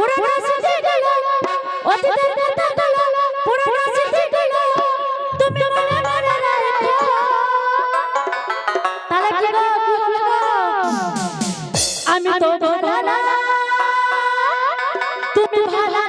পুরানো স্মৃতি গেল অতীতের কথা গেল পুরানো স্মৃতি গেল তুমি মনে মনে রাখো। তাহলে কি গো কি হবে গো? আমি তো ভালো তুমি ভালো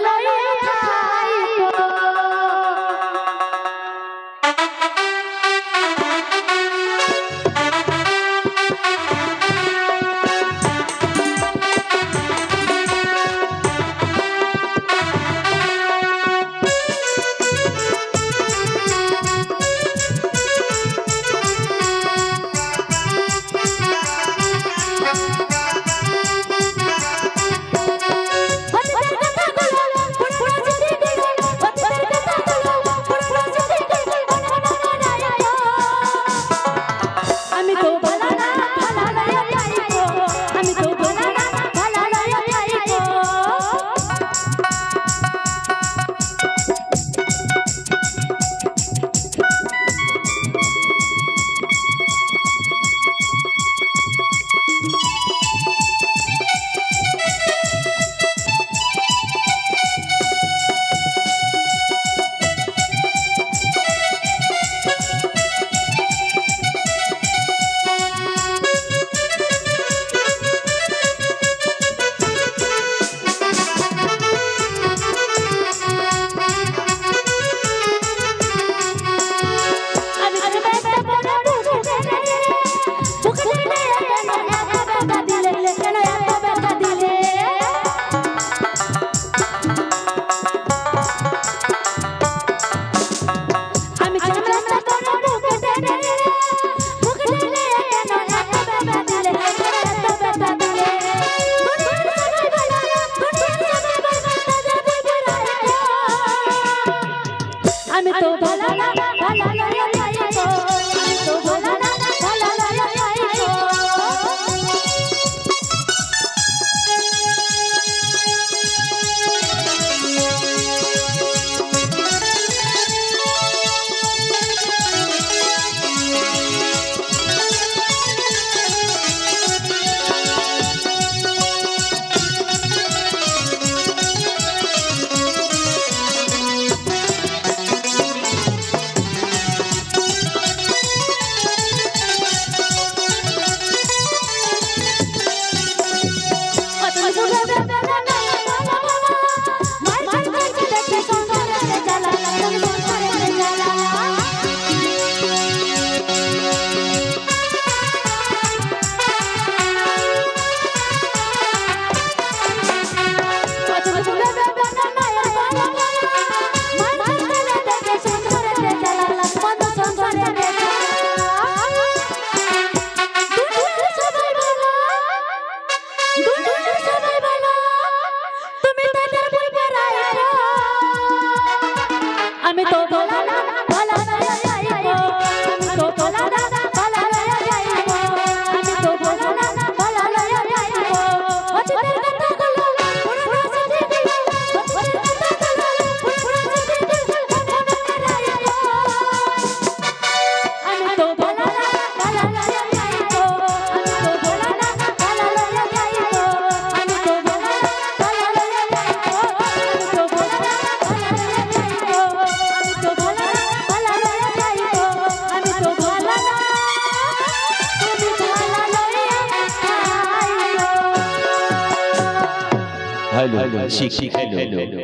Go go. শিখাইল। শিখাইল।